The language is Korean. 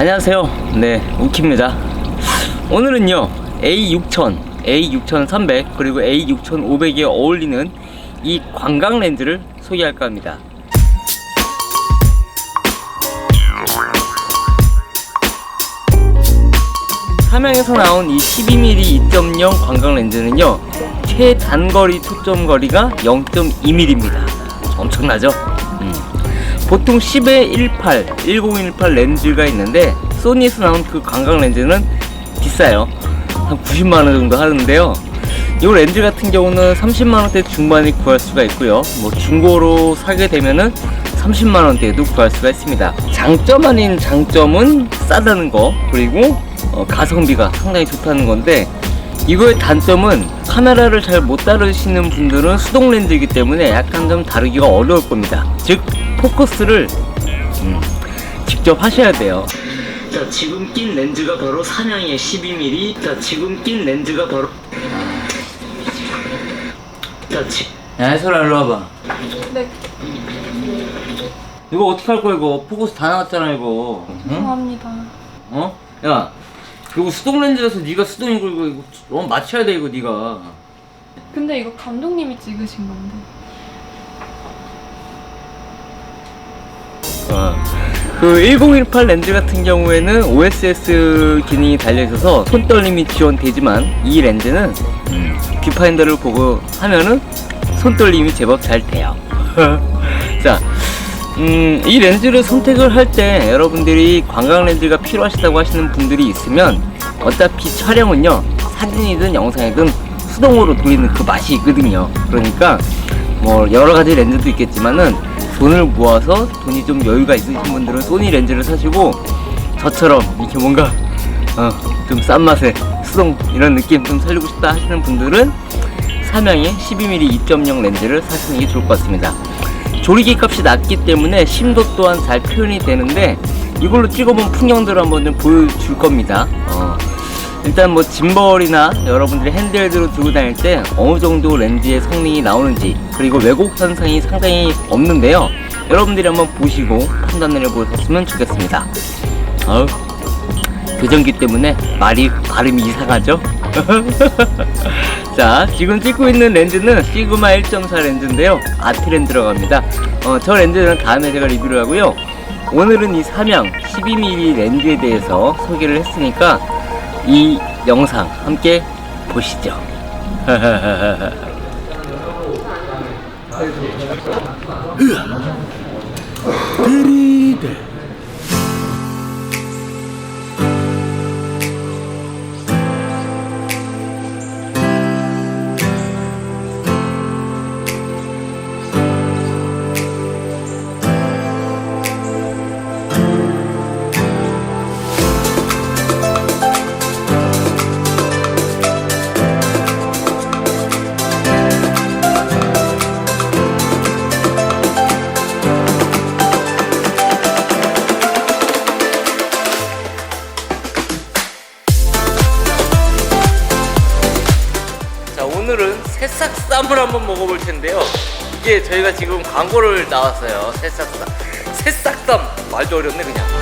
안녕하세요. 네, 우키입니다. 오늘은요, A6000, A6300, 그리고 A6500에 어울리는 이 관광 렌즈를 소개할까 합니다. 삼양에서 나온 이 12mm 2.0 관광 렌즈는요, 최단거리 초점 거리가 0.2mm입니다. 엄청나죠? 음. 보통 10에 18, 1018 렌즈가 있는데 소니에서 나온 그 관광 렌즈는 비싸요. 한 90만 원 정도 하는데요. 이 렌즈 같은 경우는 30만 원대 중반에 구할 수가 있고요. 뭐 중고로 사게 되면은 30만 원대에도 구할 수가 있습니다. 장점 아닌 장점은 싸다는 거 그리고 어, 가성비가 상당히 좋다는 건데 이거의 단점은 카메라를 잘 못 다루시는 분들은 수동 렌즈이기 때문에 약간 좀 다루기가 어려울 겁니다. 즉 포커스를 음, 직접 하셔야 돼요. 자 지금 낀 렌즈가 바로 사냥의 12mm. 자 지금 낀 렌즈가 바로 자 지. 야 해설아 일로 와봐. 네, 이거 어떻게 할 거야 이거 포커스 다 나왔잖아 이거. 응? 죄송합니다. 어? 야 이거 수동 렌즈라서 네가 수동 이거 이거 이거 어, 맞춰야 돼 이거 네가. 근데 이거 감독님이 찍으신 건데. 어. 그1018 렌즈 같은 경우에는 OSS 기능이 달려있어서 손떨림이 지원되지만 이 렌즈는 음, 뷰파인더를 보고 하면은 손떨림이 제법 잘 돼요. 자, 음, 이 렌즈를 선택을 할 때 여러분들이 관광 렌즈가 필요하시다고 하시는 분들이 있으면 어차피 촬영은요 사진이든 영상이든 수동으로 돌리는 그 맛이 있거든요. 그러니까 뭐 여러 가지 렌즈도 있겠지만은 돈을 모아서 돈이 좀 여유가 있으신 분들은 소니 렌즈를 사시고 저처럼 이렇게 뭔가 어, 좀 싼 맛에 수동 이런 느낌 좀 살리고 싶다 하시는 분들은 삼양의 12mm 2.0 렌즈를 사시는 게 좋을 것 같습니다. 조리기 값이 낮기 때문에 심도 또한 잘 표현이 되는데 이걸로 찍어본 풍경들을 한번 좀 보여줄 겁니다. 어, 일단 뭐 짐벌이나 여러분들이 핸드헬드로 들고 다닐 때 어느 정도 렌즈의 성능이 나오는지 그리고 왜곡 현상이 상당히 없는데요. 여러분들이 한번 보시고 판단을 해보셨으면 좋겠습니다. 어우, 교정기 때문에 말이 발음이 이상하죠? 자, 지금 찍고 있는 렌즈는 시그마 1.4 렌즈인데요. 아트렌 들어갑니다. 어, 저 렌즈는 다음에 제가 리뷰를 하고요. 오늘은 이 삼양 12mm 렌즈에 대해서 소개를 했으니까 이 영상 함께 보시죠. 자 오늘은 새싹쌈을 한번 먹어볼 텐데요. 이게 저희가 지금 광고를 나왔어요. 새싹쌈. 새싹쌈. 말도 어렵네 그냥